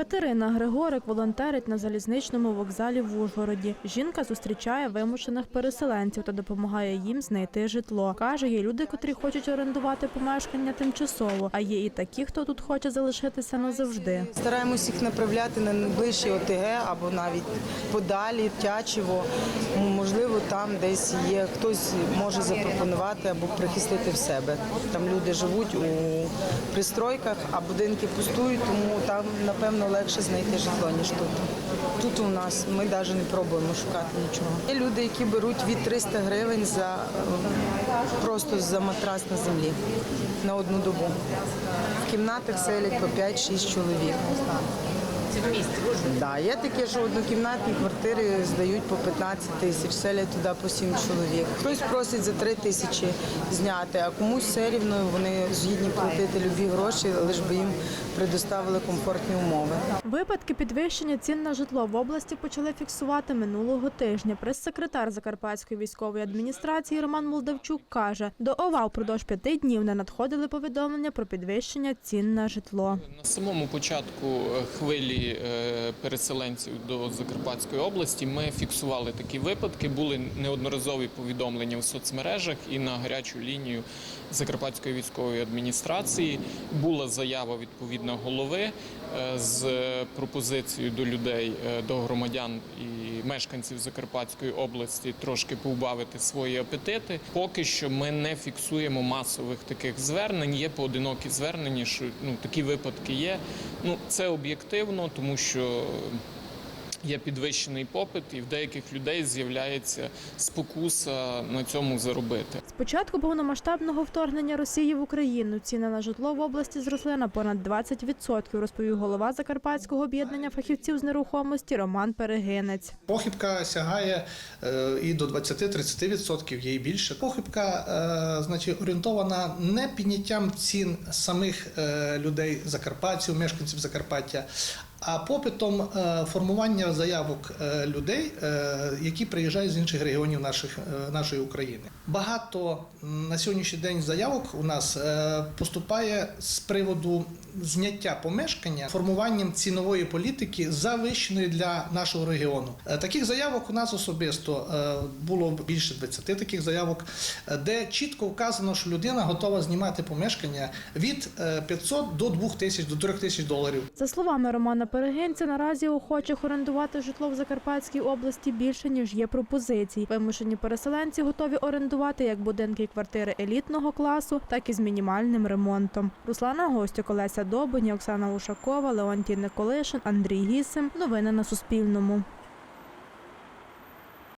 Катерина Григорик волонтерить на залізничному вокзалі в Ужгороді. Жінка зустрічає вимушених переселенців та допомагає їм знайти житло. Каже, є люди, котрі хочуть орендувати помешкання тимчасово, а є і такі, хто тут хоче залишитися назавжди. Стараємось їх направляти на найближчі ОТГ або навіть подалі, Тячево. Можливо, там десь є хтось може запропонувати або прихистити в себе. Там люди живуть у пристройках, а будинки пустують, тому там напевно легше знайти житло ніж тут. Тут у нас ми навіть не пробуємо шукати нічого. Є люди, які беруть від 300 гривень за е, просто за матрас на землі на одну добу. В кімнатах селять по 5-6 чоловік. Це в місті? Да, є таке, що однокімнатні квартири здають по 15 тисяч, селять туди по 7 чоловік. Хтось просить за 3 тисячі зняти, а комусь все рівно вони згідні платити любі гроші, лише би їм предоставили комфортні умови. Випадки підвищення цін на житло в області почали фіксувати минулого тижня. Прес-секретар Закарпатської військової адміністрації Роман Молдавчук каже, до ОВА впродовж п'яти днів не надходили повідомлення про підвищення цін на житло. На самому початку е, хвилі е, переселенців до Закарпатської області ми фіксували такі випадки. Були неодноразові повідомлення в соцмережах і на гарячу лінію Закарпатської військової адміністрації. Була заява відповідно голови е, з пропозицією до людей, е, до громадян і мешканців Закарпатської області трошки повбавити свої апетити. Поки що ми не фіксуємо масових таких звернень. Є поодинокі звернення, що ну такі випадки є. Ну це об'єктивно, тому що. Є підвищений попит, і в деяких людей з'являється спокуса на цьому заробити. З початку повномасштабного вторгнення Росії в Україну ціни на житло в області зросли на понад 20%, розповів голова Закарпатського об'єднання фахівців з нерухомості Роман Перегинець. Похибка сягає е, і до 20-30%, є і більше. Похибка е, значить, орієнтована не підняттям цін самих е, людей закарпатців, мешканців Закарпаття, а попитом е, формування заявок е, людей, е, які приїжджають з інших регіонів наших, нашої України. Багато на сьогоднішній день заявок у нас поступає з приводу зняття помешкання формуванням цінової політики завищеної для нашого регіону. Таких заявок у нас особисто було більше 20 таких заявок, де чітко вказано, що людина готова знімати помешкання від е, 500 до 2000, до 3000 доларів. За словами Романа Перегинця, наразі охочих орендувати житло в Закарпатській області більше ніж є пропозицій. Вимушені переселенці готові орендувати як будинки і квартири елітного класу, так і з мінімальним ремонтом. Руслана Гостюк, Олеся Добині, Оксана Ушакова, Леонтій Николишин, Андрій Гісим. Новини на Суспільному.